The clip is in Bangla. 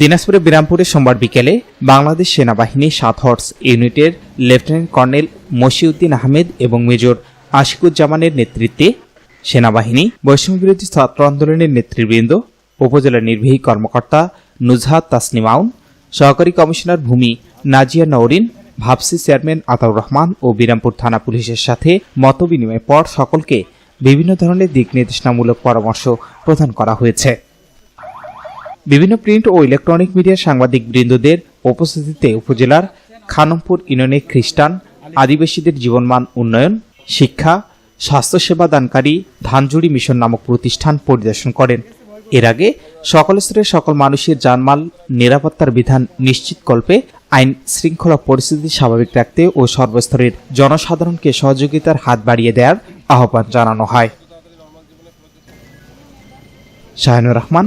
দিনাজপুরের বিরামপুরে সোমবার বিকেলে বাংলাদেশ সেনাবাহিনী সাত হর্স ইউনিটের লেফটেন্যান্ট কর্নেল মশিউদ্দিন আহমেদ এবং মেজর আশিকুজ্জামানের নেতৃত্বে সেনাবাহিনী বৈষম্যবিরোধী ছাত্র আন্দোলনের নেতৃবৃন্দ, উপজেলা নির্বাহী কর্মকর্তা নুজহাত তাসনিমাউন সহকারী কমিশনার ভূমি নাজিয়া নওরিন, ভাবসি চেয়ারম্যান আতাউর রহমান ও বিরামপুর থানা পুলিশের সাথে মতবিনিময় পর সকলকে বিভিন্ন ধরনের দিক নির্দেশনামূলক পরামর্শ প্রদান করা হয়েছে। বিভিন্ন প্রিন্ট ও ইলেকট্রনিক মিডিয়ার সাংবাদিক বৃন্দদের উপস্থিতিতে উপজেলার খানমপুর ইউনিয়নে খ্রিস্টান আদিবাসীদের জীবনমান উন্নয়ন, শিক্ষা, স্বাস্থ্যসেবা দানকারী ধানজুড়ি মিশন নামক প্রতিষ্ঠান পরিদর্শন করেন। এর আগে সকল স্তরের সকল মানুষের জানমাল নিরাপত্তার বিধান নিশ্চিতকল্পে আইন শৃঙ্খলা পরিস্থিতি স্বাভাবিক রাখতে ও সর্বস্তরের জনসাধারণকে সহযোগিতার হাত বাড়িয়ে দেওয়ার আহ্বান জানানো হয়। Shahanur Rahman